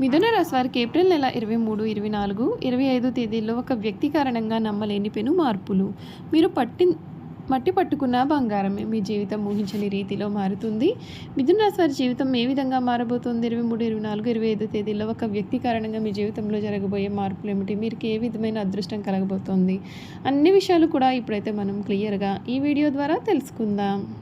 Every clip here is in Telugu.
మిథున రాశి వారికి ఏప్రిల్ నెల ఇరవై మూడు ఇరవై నాలుగు ఇరవై ఐదు తేదీల్లో ఒక వ్యక్తి కారణంగా నమ్మలేని పెను మార్పులు. మీరు పట్టి మట్టి పట్టుకున్న బంగారమే మీ జీవితం ఊహించని రీతిలో మారుతుంది. మిథున రాశి వారి జీవితం ఏ విధంగా మారబోతుంది? ఇరవై మూడు ఇరవై నాలుగు ఇరవై ఐదు తేదీల్లో ఒక వ్యక్తి కారణంగా మీ జీవితంలో జరగబోయే మార్పులు ఏమిటి? మీరు ఏ విధమైన అదృష్టం కలగబోతోంది? అన్ని విషయాలు కూడా ఇప్పుడైతే మనం క్లియర్గా ఈ వీడియో ద్వారా తెలుసుకుందాం.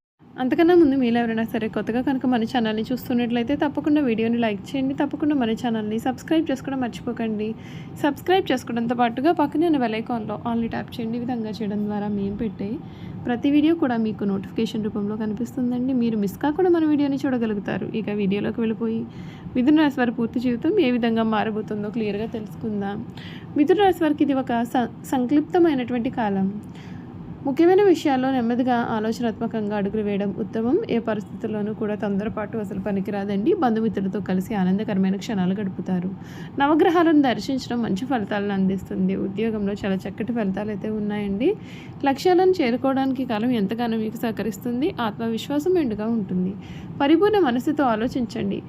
అంతకన్నా ముందు మీరు ఎవరైనా సరే కొత్తగా కనుక మన ఛానల్ని చూస్తున్నట్లయితే తప్పకుండా వీడియోని లైక్ చేయండి తప్పకుండా మన ఛానల్ని సబ్స్క్రైబ్ చేసుకోవడం మర్చిపోకండి. సబ్స్క్రైబ్ చేసుకోవడంతో పాటుగా పక్కనే ఉన్న వెలైకాన్లో ఆల్ని ఆన్లీ ట్యాప్ చేయండి. ఈ విధంగా చేయడం ద్వారా మేము పెట్టే ప్రతి వీడియో కూడా మీకు నోటిఫికేషన్ రూపంలో కనిపిస్తుందండి. మీరు మిస్ కాకుండా మన వీడియోని చూడగలుగుతారు. ఇక వీడియోలోకి వెళ్ళిపోయి మిథున రాశి వారి పూర్తి జీవితం ఏ విధంగా మారబోతుందో క్లియర్గా తెలుసుకుందాం. మిథున రాశి వారికి ఇది ఒక సంక్లిప్తమైనటువంటి కాలం. ముఖ్యమైన విషయాల్లో నెమ్మదిగా ఆలోచనాత్మకంగా అడుగులు వేయడం ఉత్తమం. ఏ పరిస్థితుల్లోనూ కూడా తొందరపాటు అసలు పనికిరాదండి. బంధుమిత్రులతో కలిసి ఆనందకరమైన క్షణాలు గడుపుతారు. నవగ్రహాలను దర్శించడం మంచి ఫలితాలను అందిస్తుంది. ఉద్యోగంలో చాలా చక్కటి ఫలితాలు అయితే ఉన్నాయండి. లక్ష్యాలను చేరుకోవడానికి కాలం ఎంతగానో మీకు సహకరిస్తుంది. ఆత్మవిశ్వాసం మెండుగా ఉంటుంది. పరిపూర్ణ మనసుతో ఆలోచించండి.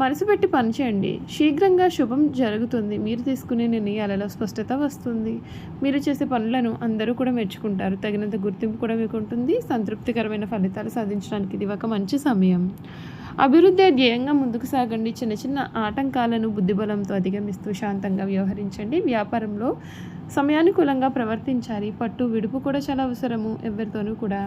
మనసు పెట్టి పనిచేయండి శీఘ్రంగా శుభం జరుగుతుంది. మీరు తీసుకునే నిర్ణయాలలో స్పష్టత వస్తుంది. మీరు చేసే పనులను అందరూ కూడా మెచ్చుకుంటారు. తగినంత గుర్తింపు కూడా మీకు ఉంటుంది సంతృప్తికరమైన ఫలితాలు సాధించడానికి ఇది ఒక మంచి సమయం. అభివృద్ధి ధ్యేయంగా ముందుకు సాగండి. చిన్న చిన్న ఆటంకాలను బుద్ధిబలంతో అధిగమిస్తూ శాంతంగా వ్యవహరించండి. వ్యాపారంలో సమయానుకూలంగా ప్రవర్తించాలి. పట్టు విడుపు కూడా చాలా అవసరము. ఎవరితోనూ కూడా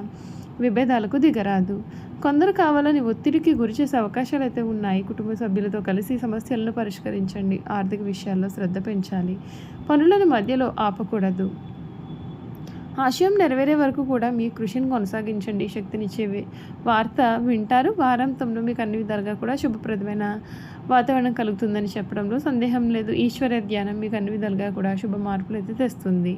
విభేదాలకు దిగరాదు. కొందరు కావాలని ఒత్తిడికి గురి చేసే అవకాశాలు అయితే ఉన్నాయి. కుటుంబ సభ్యులతో కలిసి సమస్యలను పరిష్కరించండి. ఆర్థిక విషయాల్లో శ్రద్ధ పెంచాలి. పనులను మధ్యలో ఆపకూడదు. ఆశయం నెరవేరే వరకు కూడా మీ కృషిని కొనసాగించండి శక్తినిచ్చేవి. వార్త వింటారు వారాంతంలో మీకు అన్ని విధాలుగా కూడా శుభప్రదమైన వాతావరణం కలుగుతుందని చెప్పడంలో సందేహం లేదు. ఈశ్వర ధ్యానం మీకు అన్ని విధాలుగా కూడా శుభ మార్పులు అయితే తెస్తుంది.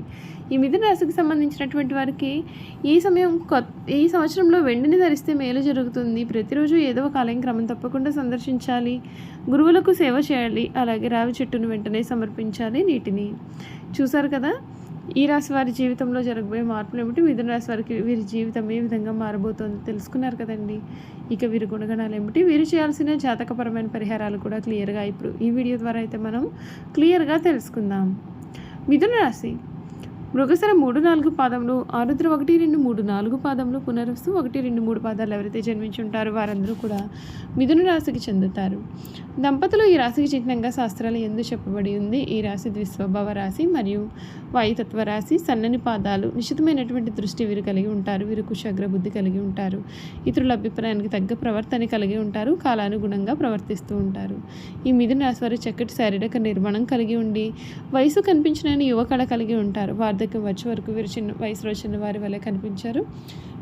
ఈ మిథున రాశికి సంబంధించినటువంటి వారికి ఈ సమయం కొత్త ఈ సంవత్సరంలో వెండిని ధరిస్తే మేలు జరుగుతుంది. ప్రతిరోజు ఏదో ఒక ఆలయం క్రమం తప్పకుండా సందర్శించాలి. గురువులకు సేవ చేయాలి. అలాగే రావి చెట్టును వెంటనే సమర్పించాలి నీటిని. చూసారు కదా? ఈ రాశి వారి జీవితంలో జరగబోయే మార్పులు ఏమిటి? మిథున రాశి వారికి వీరి జీవితం ఏ విధంగా మారబోతోందో తెలుసుకున్నారు కదండి. ఇక వీరి గుణగణాలు ఏమిటి? వీరు చేయాల్సిన జాతకపరమైన పరిహారాలు కూడా క్లియర్గా ఇప్పుడు ఈ వీడియో ద్వారా అయితే మనం క్లియర్గా తెలుసుకుందాం. మిథున రాశి మృగసర మూడు నాలుగు పాదములు ఆరుద్ర ఒకటి రెండు మూడు నాలుగు పాదములు పునరస్తు ఒకటి రెండు మూడు పాదాలు ఎవరైతే జన్మించి ఉంటారో వారందరూ కూడా మిథున రాశికి చెందుతారు. దంపతులు ఈ రాశికి చిహ్నంగా శాస్త్రాలు ఎందు చెప్పబడి ఉంది. ఈ రాశి ద్విస్వభావ రాశి మరియు వాయుతత్వ రాశి సన్నని పాదాలు. నిశ్చితమైనటువంటి దృష్టి వీరు కలిగి ఉంటారు. వీరు కుశాగ్ర బుద్ధి కలిగి ఉంటారు. ఇతరుల అభిప్రాయానికి తగ్గ ప్రవర్తన కలిగి ఉంటారు. కాలానుగుణంగా ప్రవర్తిస్తూ ఉంటారు. ఈ మిథున రాశి వారు చక్కటి శారీరక నిర్మాణం కలిగి ఉండి వయసు కనిపించిన యువకళ కలిగి ఉంటారు. వారి వార్ధక్యం వచ్చే వరకు వీరు చిన్న వయసులో చిన్న వారి వలె కనిపించారు.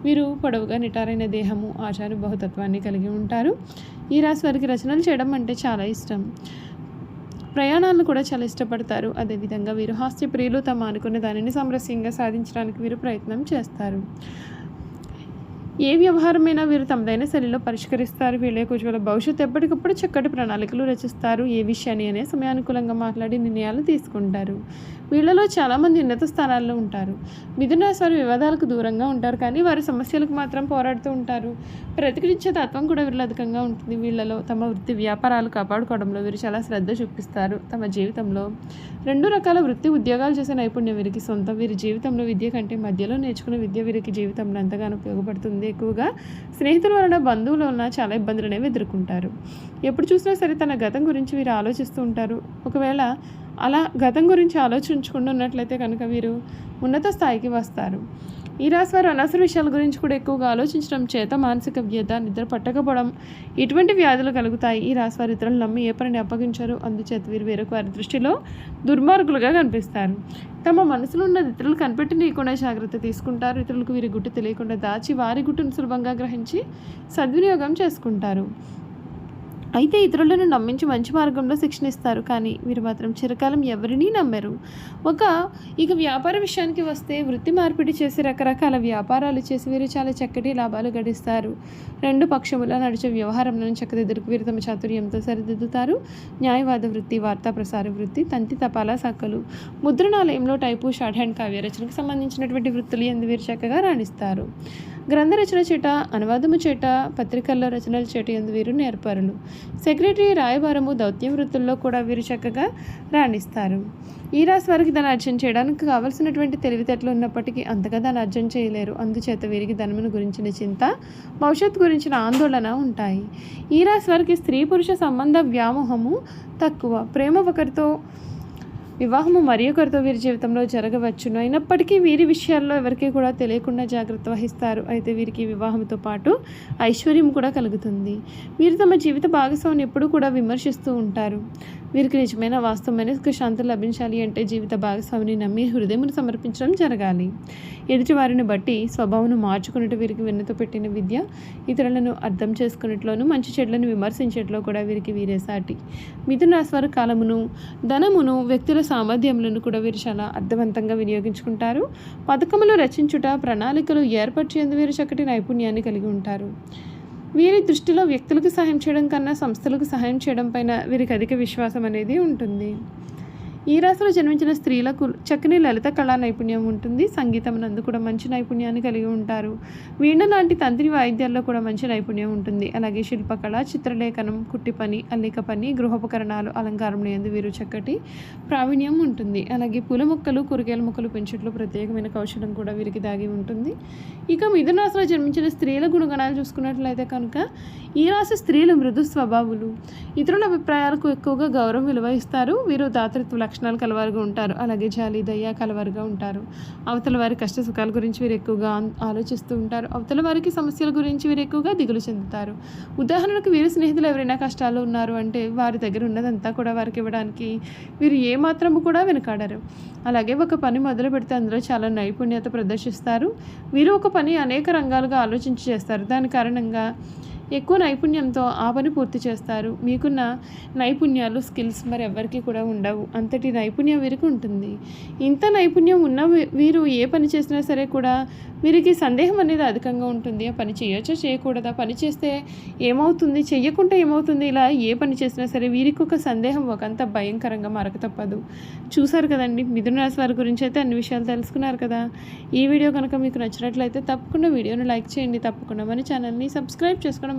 వీరు పొడవుగా నిటారైన దేహము ఆచార బహుతత్వాన్ని కలిగి ఉంటారు. ఈ రాశి వారికి రచనలు చేయడం అంటే చాలా ఇష్టం. ప్రయాణాలను కూడా చాలా ఇష్టపడతారు. అదేవిధంగా వీరు హాస్య ప్రియులు తమ అనుకున్న దానిని సామరస్యంగా సాధించడానికి వీరు ప్రయత్నం చేస్తారు. ఏ వ్యవహారమైనా వీరు తమదైన శైలిలో పరిష్కరిస్తారు. వీళ్ళ యొక్క ఉజ్వల భవిష్యత్తు ఎప్పటికప్పుడు చక్కటి ప్రణాళికలు రచిస్తారు. ఏ విషయాన్ని అనే సమయానుకూలంగా మాట్లాడి నిర్ణయాలు తీసుకుంటారు. వీళ్ళలో చాలామంది ఉన్నత స్థానాల్లో ఉంటారు. మిథున రాశి వారు వివాదాలకు దూరంగా ఉంటారు. కానీ వారి సమస్యలకు మాత్రం పోరాడుతూ ఉంటారు. ప్రతిక్రించే తత్వం కూడా వీళ్ళు అధికంగా ఉంటుంది. వీళ్ళలో తమ వృత్తి వ్యాపారాలు కాపాడుకోవడంలో వీరు చాలా శ్రద్ధ చూపిస్తారు. తమ జీవితంలో రెండు రకాల వృత్తి ఉద్యోగాలు చేసే నైపుణ్యం వీరికి సొంతం. వీరి జీవితంలో విద్య కంటే మధ్యలో నేర్చుకున్న విద్య వీరికి జీవితంలో ఎంతగానో ఉపయోగపడుతుంది. ఎక్కువగా స్నేహితుల వలన బంధువుల వలన చాలా ఇబ్బందులు అనేవి ఎదుర్కొంటారు. ఎప్పుడు చూసినా సరే తన గతం గురించి వీరు ఆలోచిస్తూ ఉంటారు. ఒకవేళ అలా గతం గురించి ఆలోచించకుండా ఉన్నట్లయితే కనుక వీరు ఉన్నత స్థాయికి వస్తారు. ఈ రాశి వారు అనవసర విషయాల గురించి కూడా ఎక్కువగా ఆలోచించడం చేత మానసిక వ్యత నిద్ర పట్టకపోవడం ఇటువంటి వ్యాధులు కలుగుతాయి. ఈ రాశి వారు ఇతరులు నమ్మి ఏ పనిని అప్పగించారు. అందుచేత వీరు వేరొక వారి దృష్టిలో దుర్మార్గులుగా కనిపిస్తారు. తమ మనసులో ఉన్న ఇతరులు కనిపెట్టినీయకుండా జాగ్రత్త తీసుకుంటారు. ఇతరులకు వీరి గుట్టు తెలియకుండా దాచి వారి గుట్టును సులభంగా గ్రహించి సద్వినియోగం చేసుకుంటారు. అయితే ఇతరులను నమ్మించి మంచి మార్గంలో శిక్షణ ఇస్తారు. కానీ వీరు మాత్రం చిరకాలం ఎవరినీ నమ్మరు. ఒక ఇక వ్యాపార విషయానికి వస్తే వృత్తి మార్పిడి చేసి రకరకాల వ్యాపారాలు చేసి వీరు చాలా చక్కటి లాభాలు గడిస్తారు. రెండు పక్షముల నడిచే వ్యవహారంలో చక్కదిద్దరికి వీరు తమ చాతుర్యంతో సరిదిద్దుతారు. న్యాయవాద వృత్తి వార్తా ప్రసార వృత్తి తంతి తపాలా సక్కలు ముద్రణాలయంలో టైపు షార్ట్ హ్యాండ్ కావ్య రచనకు సంబంధించినటువంటి వృత్తులు ఎందు వీరు చక్కగా రాణిస్తారు. గ్రంథ రచన చేట అనువాదము చేట పత్రికల్లో రచనల చేట ఎందు వీరు నేర్పరులు. సెక్రటరీ రాయబారము దౌత్యం వృత్తుల్లో కూడా వీరు చక్కగా రాణిస్తారు. ఈ రాశి వారికి ధన అర్జన చేయడానికి కావలసినటువంటి తెలివితేటలు ఉన్నప్పటికీ అంతగా దాన్ని అర్జన చేయలేరు. అందుచేత వీరికి ధనమును గురించిన చింత భవిష్యత్తు గురించిన ఆందోళన ఉంటాయి. ఈ రాశి వారికి స్త్రీ పురుష సంబంధ వ్యామోహము తక్కువ. ప్రేమ ఒకరితో వివాహము మరి ఒకరితో వీరి జీవితంలో జరగవచ్చును. అయినప్పటికీ వీరి విషయాల్లో ఎవరికి కూడా తెలియకుండా జాగ్రత్త వహిస్తారు. అయితే వీరికి వివాహంతో పాటు ఐశ్వర్యం కూడా కలుగుతుంది. వీరు తమ జీవిత భాగస్వామిని ఎప్పుడూ కూడా విమర్శిస్తూ ఉంటారు. వీరికి నిజమైన వాస్తవమైన శాంతి లభించాలి అంటే జీవిత భాగస్వామిని నమ్మి హృదయమును సమర్పించడం జరగాలి. ఎదుటి వారిని బట్టి స్వభావం మార్చుకున్నట్టు వీరికి వెన్నతో పెట్టిన విద్య ఇతరులను అర్థం చేసుకున్నట్లోనూ మంచి చెడ్లను విమర్శించేట్లో కూడా వీరికి వీరే సాటి మిథున రాశి వారి కాలమును ధనమును వ్యక్తుల సామర్థ్యములను కూడా వీరు చాలా అర్థవంతంగా వినియోగించుకుంటారు. పథకములు రచించుట ప్రణాళికలు ఏర్పరిచేందు వీరు చక్కటి నైపుణ్యాన్ని కలిగి ఉంటారు. వీరి దృష్టిలో వ్యక్తులకు సహాయం చేయడం కన్నా సంస్థలకు సహాయం చేయడం పైన వీరికి అధిక విశ్వాసం అనేది ఉంటుంది. ఈ రాశిలో జన్మించిన స్త్రీలకు చక్కని లలిత కళా నైపుణ్యం ఉంటుంది. సంగీతం నందు కూడా మంచి నైపుణ్యాన్ని కలిగి ఉంటారు. వీణ లాంటి తంత్రి వాయిద్యాల్లో కూడా మంచి నైపుణ్యం ఉంటుంది. అలాగే శిల్పకళ చిత్రలేఖనం కుట్టి పని అల్లిక పని గృహోపకరణాలు అలంకారం ఎందు వీరు చక్కటి ప్రావీణ్యం ఉంటుంది. అలాగే పూల మొక్కలు కూరగాయల మొక్కలు పెంచుట్లో ప్రత్యేకమైన కౌశలం కూడా వీరికి దాగి ఉంటుంది. ఇక మిథున రాశిలో జన్మించిన స్త్రీల గుణగణాలు చూసుకున్నట్లయితే కనుక ఈ రాశి స్త్రీలు మృదు స్వభావులు. ఇతరుల అభిప్రాయాలకు ఎక్కువగా గౌరవం విలువ ఇస్తారు. వీరు దాతృత్వ లక్షణాలు కలవారుగా ఉంటారు. అలాగే జాలి దయ కలవారుగా ఉంటారు. అవతల వారి కష్ట సుఖాల గురించి వీరు ఎక్కువగా ఆలోచిస్తూ ఉంటారు. అవతల వారికి సమస్యల గురించి వీరు ఎక్కువగా దిగులు చెందుతారు. ఉదాహరణకు వీరి స్నేహితులు ఎవరైనా కష్టాలు ఉన్నారు అంటే వారి దగ్గర ఉన్నదంతా కూడా వారికి ఇవ్వడానికి వీరు ఏ మాత్రము కూడా వెనకాడరు. అలాగే ఒక పని మొదలు పెడితే అందులో చాలా నైపుణ్యత ప్రదర్శిస్తారు. వీరు ఒక పని అనేక రంగాలుగా ఆలోచించి చేస్తారు. దాని కారణంగా ఎక్కువ నైపుణ్యంతో ఆ పని పూర్తి చేస్తారు. మీకున్న నైపుణ్యాలు స్కిల్స్ మరి ఎవరికి కూడా ఉండవు. అంతటి నైపుణ్యం వీరికి ఉంటుంది. ఇంత నైపుణ్యం ఉన్న వీరు ఏ పని చేసినా సరే కూడా వీరికి సందేహం అనేది అధికంగా ఉంటుంది. ఆ పని చేయొచ్చా? చేయకూడదా? పని చేస్తే ఏమవుతుంది? చెయ్యకుంటే ఏమవుతుంది? ఇలా ఏ పని చేసినా సరే వీరికి ఒక సందేహం ఒకంత భయంకరంగా మరక తప్పదు. చూసారు కదండి? మిథున రాశి వారి గురించి అయితే అన్ని విషయాలు తెలుసుకున్నారు కదా? ఈ వీడియో కనుక మీకు నచ్చినట్లయితే తప్పకుండా వీడియోని లైక్ చేయండి. తప్పకుండా మన ఛానల్ని సబ్స్క్రైబ్ చేసుకోవడం